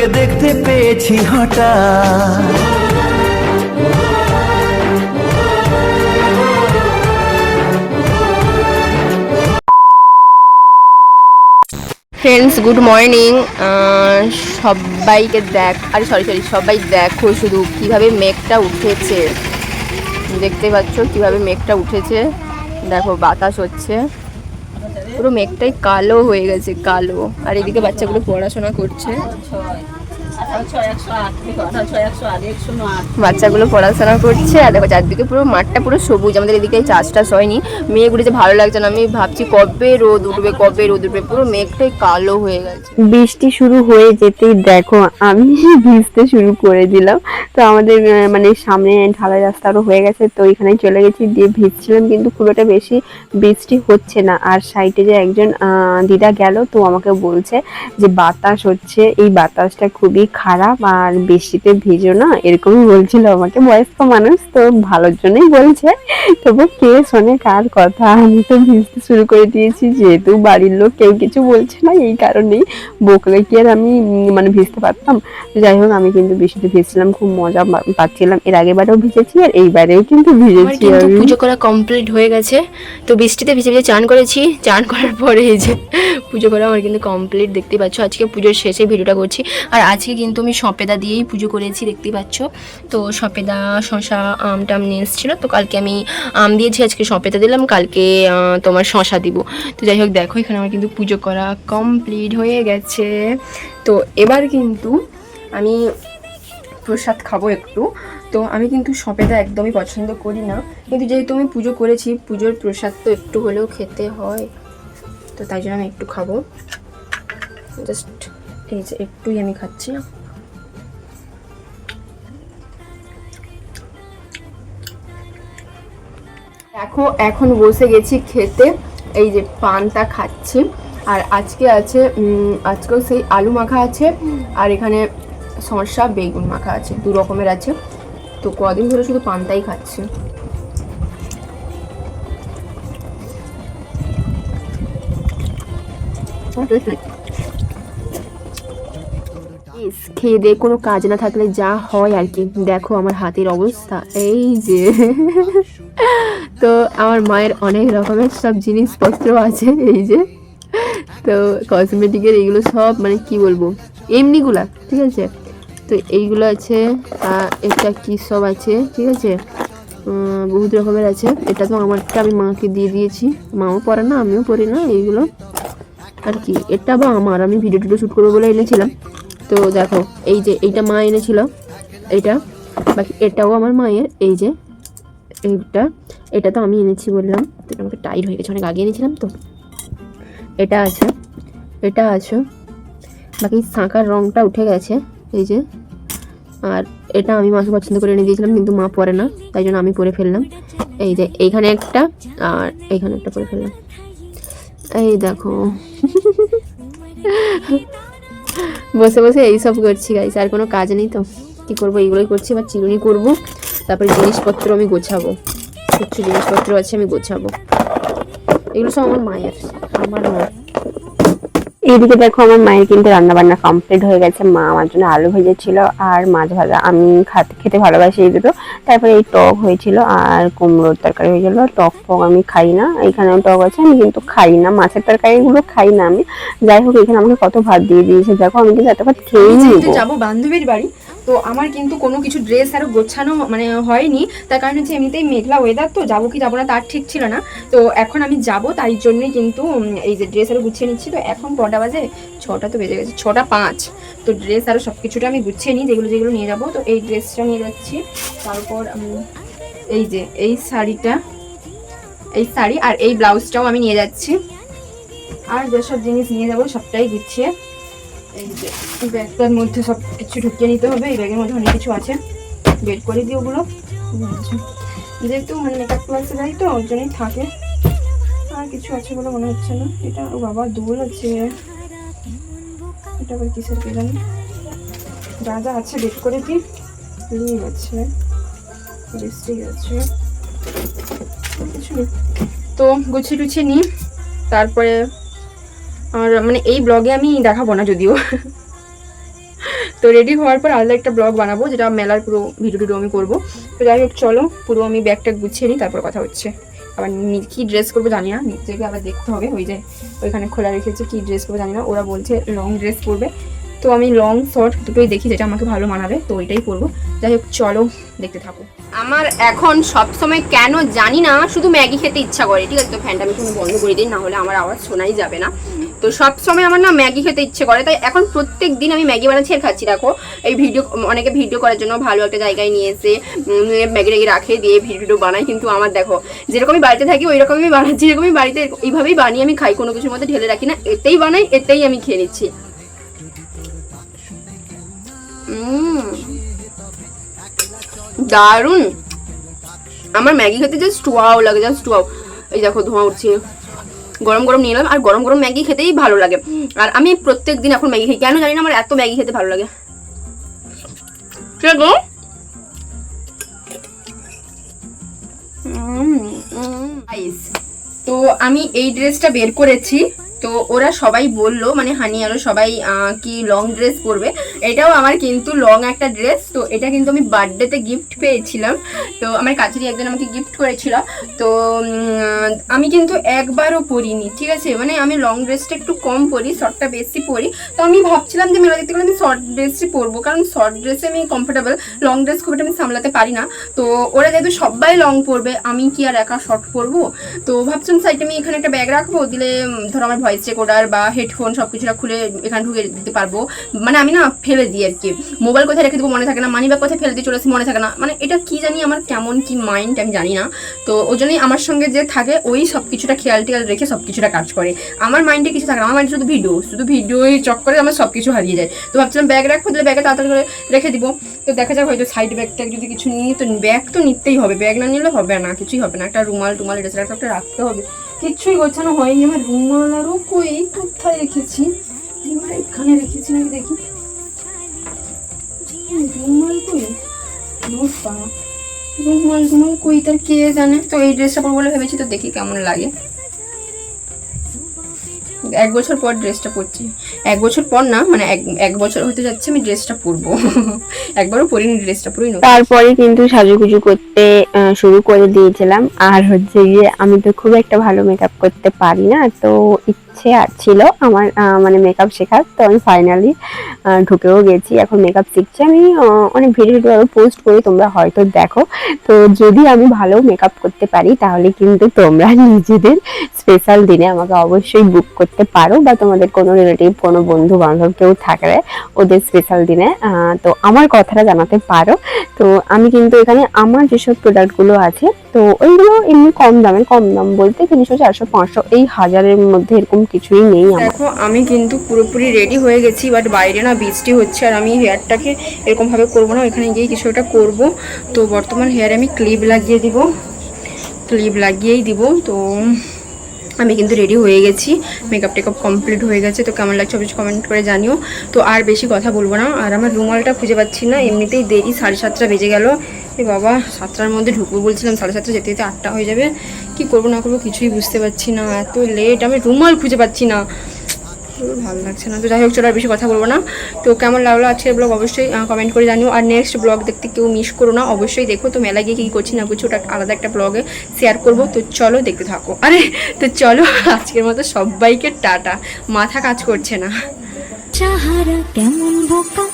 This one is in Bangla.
তোকে দেখতে পেয়েছি হঠাৎ। ফ্রেন্ডস গুড মর্নিং সবাইকে দেখ, আরে সরি সরি সবাই দেখো শুধু কীভাবে মেঘটা উঠেছে। দেখতে পাচ্ছ কীভাবে মেঘটা উঠেছে। দেখো বাতাস হচ্ছে। পুরো মেঘটাই কালো হয়ে গেছে কালো। আর এদিকে বাচ্চাগুলো পড়াশোনা করছে। বাচ্চাগুলো পড়াশোনা করছে আর দেখো চারদিকে পুরো মাঠটা পুরো সবুজ আমাদের এদিকে চাষ টাস হয়নি। মেঘ উঠেছে ভালো লাগছে না আমি ভাবছি কবে রোদ উঠবে কবে রোদ উঠবে পুরো মেঘটাই কালো হয়ে গেছে। বৃষ্টি শুরু হয়ে যেতেই দেখো আমি ভিজতে শুরু করে দিলাম। তো আমাদের মানে সামনে ঢালাই রাস্তা আরও হয়ে গেছে তো এখানে চলে গেছি দিয়ে ভিজছিলাম কিন্তু খুব একটা বেশি বৃষ্টি হচ্ছে না। আর সাইডে যে একজন দিদা গেল তো আমাকে বলছে যে বাতাস হচ্ছে এই বাতাসটা খুবই খারাপ আর বৃষ্টিতে ভিজো না এরকমই বলছিল আমাকে। বয়স্ক মানুষ তো ভালোর জন্যই বলছে তবু কে শোনে কার কথা। আমি তো ভিজতে শুরু করে দিয়েছি যেহেতু বাড়ির লোক কেউ কিছু বলছে না এই কারণেই বকলে কি আর আমি মানে ভিজতে পারতাম? যাই হোক আমি কিন্তু বৃষ্টিতে ভিজছিলাম খুব মজা পাচ্ছিলাম। এর আগেবারেও ভিজেছি আর এইবারেও কিন্তু ভিজেছি পুজো করা কমপ্লিট হয়ে গেছে। তো বৃষ্টিতে ভিজে ভিজে চান করেছি চান করার পরে এই যে পুজো করা আমার কিন্তু কমপ্লিট দেখতে পাচ্ছ। আজকে পুজোর শেষে ভিডিওটা করছি। আর আজকে কিন্তু আমি সপেদা দিয়েই পুজো করেছি দেখতেই পাচ্ছ। তো সপেদা শশা আম টাম নিয়ে এসেছিল। তো কালকে আমি আম দিয়েছি, আজকে সপেদা দিলাম, কালকে তোমার শশা দিব। তো যাই হোক, দেখো, এখানে আমার কিন্তু পুজো করা কমপ্লিট হয়ে গেছে। তো এবার কিন্তু আমি প্রসাদ খাব একটু। তো আমি কিন্তু সপেদা একদমই পছন্দ করি না। কিন্তু যেহেতু আমি পুজো করেছি, পুজোর প্রসাদ তো একটু হলেও খেতে হয়। তো তাই জন্য আমি একটু খাব। জাস্ট এই যে একটুই আমি খাচ্ছি। দেখো, এখন বসে গেছি খেতে। এই যে পানটা খাচ্ছি। আর আজকে আছে আজকেও সেই আলু মাখা আছে। আর এখানে শসা, বেগুন মাখা আছে, দু রকমের আছে। তো কদিন ধরে শুধু পান্তাই খাচ্ছি। খেয়ে দিয়ে কোনো কাজ না থাকলে যা হয় আর কি। দেখো আমার হাতের অবস্থা। এই যে। তো আমার মায়ের অনেক রকমের সব জিনিসপত্র আছে, এই যে। তো কসমেটিকের এইগুলো সব মানে কি বলব, এমনিগুলা, ঠিক আছে? তো এইগুলো আছে এটা কি সব আছে, ঠিক আছে? বহুত রকমের আছে। এটা তো আমারটা আমি মাকে দিয়ে দিয়েছি। মাও পরে না, আমিও পড়ি না, এইগুলো। আর কি, এটা বা আমার, আমি ভিডিও টিডিও শ্যুট করব বলে এনেছিলাম। তো দেখো, এই যে, এইটা মা এনেছিল, এইটা। বাকি এটাও আমার মায়ের, এই যে এইটা এটা তো আমি এনেছি বললাম, তো আমাকে টাইট হয়ে গেছে, অনেক আগে এনেছিলাম তো। এটা আছে এটা আছে, বাকি শাঁখার রঙটা উঠে গেছে, এই যে। আর এটা আমি মাকে পছন্দ করে এনে দিয়েছিলাম, কিন্তু মা পরে না, তাই জন্য আমি পরে ফেললাম। এই যে, এইখানে একটা, আর এইখানে একটা পরে ফেললাম। এই দেখো। বসে বসে এইসব করছি গাইস আর কোনো কাজ নেই তো। কী করব, এইগুলোই করছি, এবার চিরুনি করব। তারপরে জিনিসপত্র আমি গোছাবো। কিছু জিনিসপত্র আছে আমি গোছাবো। এগুলো সব আমার মায়ের আমার নয় এইদিকে দেখো আমার মায়ের কিন্তু রান্না বান্না কমপ্লিট হয়ে গেছে। মা আমার জন্য আলু ভেজেছিল আর মাছ ভাজা। আমি খাতে খেতে ভালোবাসি এই দুটো। তারপরে এই টক হয়েছিল আর কুমড়োর তরকারি হয়েছিল। টক ফক আমি খাই না। এখানেও টক আছে আমি কিন্তু খাই না। মাছের তরকারিগুলো খাই না আমি। যাই হোক এখানে আমাকে কত ভাত দিয়ে দিয়েছে। দেখো আমি কিন্তু এত ভাত খেয়েই যাব বান্ধবীর বাড়ি। তো আমার কিন্তু কোনো কিছু ড্রেস আরও গোছানো মানে হয়নি। তার কারণ হচ্ছে এমনিতেই মেঘলা ওয়েদার তো, যাব কি যাব না তার ঠিক ছিল না। তো এখন আমি যাব, তাই জন্যই কিন্তু এই যে ড্রেস আরও গুছিয়ে নিচ্ছি। তো এখন কটা বাজে ছটা তো বেজে গেছে, ছটা পাঁচ। তো ড্রেস আরও সব কিছুটা আমি গুছিয়ে নিই, যেগুলো যেগুলো নিয়ে যাব। তো এই ড্রেসটা নিয়ে যাচ্ছি। তারপর এই যে, এই শাড়িটা, এই শাড়ি আর এই ব্লাউজটাও আমি নিয়ে যাচ্ছি। আর যেসব জিনিস নিয়ে যাব সবটাই গুছিয়ে এই ব্যাগটার মধ্যে সব কিছু ঢুকিয়ে নিতে হবে, এই ব্যাগের মধ্যে অনেক কিছু আছে। বের করে দিই ওগুলো। যেহেতু মানে মেকআপ ক্লাসে যাই তো, ওর জন্যই থাকে। আর কিছু আছে বলে মনে হচ্ছে না। এটা ও বাবা দুল আছে। এটা আবার কিসের কে জানি? যা যা আছে বের করে দিই। লিম আছে আছে। কিছু তো গুছিয়ে টুছিয়ে নিই। তারপরে আর মানে এই ব্লগে আমি দেখাবো না যদিও। তো রেডি হওয়ার পর আলাদা একটা ব্লগ বানাবো, যেটা মেলার পুরো ভিডিও টিডিও আমি করব। তো যাই হোক, চলো, পুরো আমি ব্যাগটা গুছিয়ে নিই, তারপর কথা হচ্ছে। আবার কী ড্রেস করব জানি না, নিজেকে আবার দেখতে হবে, ওই যে ওইখানে খোলা রেখেছে, কী ড্রেস করব জানি না, ওরা বলছে লং ড্রেস পরবে। তো আমি লং শর্ট দুটোই দেখি যেটা আমাকে ভালো মানাবে, তো ওইটাই পরবো। যাই হোক, চলো দেখতে থাকো। আমার এখন সব সময় কেন জানি না, শুধু ম্যাগি খেতে ইচ্ছা করে, ঠিক আছে? তো ফ্যানটা আমি কোনো বন্ধ করে দিই না হলে আমার আওয়াজ শোনাই যাবে না। তো সব সময় আমার না ম্যাগি খেতে ইচ্ছে করে, তাই এখন প্রত্যেক দিন আমি ম্যাগি বানাচ্ছি আর খাচ্ছি, দেখো। এই ভিডিও, অনেকে ভিডিও করার জন্য ভালো একটা জায়গায় নিয়ে এসে ম্যাগি ট্যাগি রাখে, দিয়ে ভিডিও বানাই কিন্তু আমার দেখো, যেরকমই বাড়িতে থাকি ওই রকমই বানাচ্ছি যেরকমই বাড়িতে, এইভাবেই বানিয়ে আমি খাই, কোনো কিছুর মধ্যে ঢেলে রাখি না, এতেই বানাই, এতেই আমি খেয়ে নিচ্ছি। দারুণ। আমার ম্যাগি খেতে জাস্ট ওয়াও লাগে জাস্ট ওয়াও এই দেখো, ধোঁয়া উঠছে। গরম গরম নিয়ে এলাম, আর গরম গরম ম্যাগি খেতেই ভালো লাগে। আর আমি প্রত্যেক দিন এখন ম্যাগি খাই কেন জানি না আমার এত ম্যাগি খেতে ভালো লাগে। তো আমি এই ড্রেসটা বের করেছি। তো ওরা সবাই বলল মানে হানি আরও সবাই কি লং ড্রেস পরবে। এটাও আমার কিন্তু লং একটা ড্রেস তো এটা কিন্তু আমি বার্থডেতে গিফট পেয়েছিলাম। তো আমার কাছেরই একজন আমাকে গিফট করেছিল। তো আমি কিন্তু একবারও পরিনি, ঠিক আছে? মানে আমি লং ড্রেসটা একটু কম পরি শর্টটা বেশি পরি। তো আমি ভাবছিলাম যে মেলা দেখতে গেলে আমি শর্ট ড্রেসই পরবো, কারণ শর্ট ড্রেসে আমি কমফোর্টেবল লং ড্রেস খুব একটা আমি সামলাতে পারি না। তো ওরা যেহেতু সবাই লং পরবে, আমি কি আর একা শর্ট পরবো? তো ভাবছিলাম সাইডে আমি এখানে একটা ব্যাগ রাখব, দিলে ধরো আমার ভয়েস রেকর্ডার বা হেডফোন সব কিছুটা খুলে এখানে ঢুকে দিতে পারব। মানে আমি না ফেলে দিই আর কি মোবাইল কোথায় রেখে দেবো মনে থাকে না। মানি ব্যাগ কোথায় ফেলে দিয়ে চলে আসি মনে থাকে না। মানে এটা কি জানি আমার কেমন কি মাইন্ড আমি জানি না। তো ওই জন্যই আমার সঙ্গে যে থাকে, ওই সব কিছুটা খেয়াল টেয়াল রেখে সব কিছুটা কাজ করে। আমার মাইন্ডে কিছু থাকে না। আমার মাইন্ডে শুধু ভিডিও শুধু ভিডিওই চক্করে আমার সব কিছু হারিয়ে যায়। তো ভাবছিলাম ব্যাগ রাখব, তাহলে ব্যাগে তাড়াতাড়ি করে রেখে দিব। তো দেখা যাক হয়তো সাইড ব্যাগটা যদি কিছু নিই, তো ব্যাগ তো নিতেই হবে। ব্যাগ না নিলে হবে না। কিছুই হবে না। একটা রুমাল টুমাল এটা একটা রাখতে হবে। কিচ্ছুই গোছানো হয়নি। আমার রুমাল আরও কই কোথায় রেখেছি? রুমাল এখানে রেখেছি নাকি দেখি। রুমাল কই? রুমাল কই? তার কে জানে? তো এই ড্রেসটা পরবো বলে ভেবেছি তো দেখি কেমন লাগে। এক বছর পর ড্রেসটা পরছি। এক বছর পর না মানে এক এক বছর হতে যাচ্ছে আমি ড্রেসটা পরবো। একবারও পরিনি ড্রেসটা পরিনি। তারপরে কিন্তু সাজুগুজু করতে শুরু করে দিয়েছিলাম। আর হচ্ছে গিয়ে আমি তো খুব একটা ভালো মেকআপ করতে পারি না, তো ইচ্ছে ছিল আমার মানে মেকআপ শেখার। তো আমি ফাইনালি ঢুকেও গেছি। এখন মেকআপ শিখছি। আমি অনেক ভিডিও ভিডিও পোস্ট করি, তোমরা হয়তো দেখো। তো যদি আমি ভালো মেকআপ করতে পারি, তাহলে কিন্তু তোমরা নিজেদের স্পেশাল দিনে আমাকে অবশ্যই বুক করতে পারো বা তোমাদের কোনো রিলেটিভ কোনো বন্ধু বান্ধব কেউ থাকলে ওদের স্পেশাল দিনে তো আমার কথাটা জানাতে পারো। তো আমি কিন্তু এখানে আমার যেসব প্রোডাক্টগুলো আছে, তো ওইগুলো এমনি কম দামের কম দাম বলতে তিনশো, চারশো, পাঁচশো, এই হাজারের মধ্যে এরকম কিছুই নেই দেখো, আমি কিন্তু পুরোপুরি রেডি হয়ে গেছি বাট বাইরে না বৃষ্টি হচ্ছে আর আমি হেয়ারটাকে এরকমভাবে করব না, ওইখানে গিয়ে কিছু একটা করব। তো বর্তমান হেয়ারে আমি ক্লিপ লাগিয়ে দিব ক্লিপ লাগিয়েই দিব, তো আমি কিন্তু রেডি হয়ে গেছি। মেকআপ টেকআপ কমপ্লিট হয়ে গেছে, তো কেমন লাগছে অবশ্যই কমেন্ট করে জানিও। তো আর বেশি কথা বলব না, আর আমার রুমালটা খুঁজে পাচ্ছি না, এমনিতেই দেরি সাড়ে সাতটা বেজে গেল। এ বাবা, সাতটার মধ্যে ঢুকবো বলছিলাম, সাড়ে সাতটা যেতে যেতে আটটা হয়ে যাবে। কি করব না করব কিছুই বুঝতে পারছি না, এত লেট আমি রুমাল খুঁজে পাচ্ছি না। ভালো লাগছে না। তো যাই হোক, চলো আর বেশি কথা বলব না। তো কেমন লাগল আজকের ব্লগ অবশ্যই কমেন্ট করে জানিও। আর নেক্সট ব্লগ দেখতে কেউ মিস করো না, অবশ্যই দেখো। তো মেলা গিয়ে কী করছি না করছি, ওটা আলাদা একটা ব্লগে শেয়ার করব। তো চলো দেখতে থাকো। আরে, তো চলো, আজকের মতো সবাইকে টাটা। মাথা কাজ করছে না। চাহারা কেমন বোকা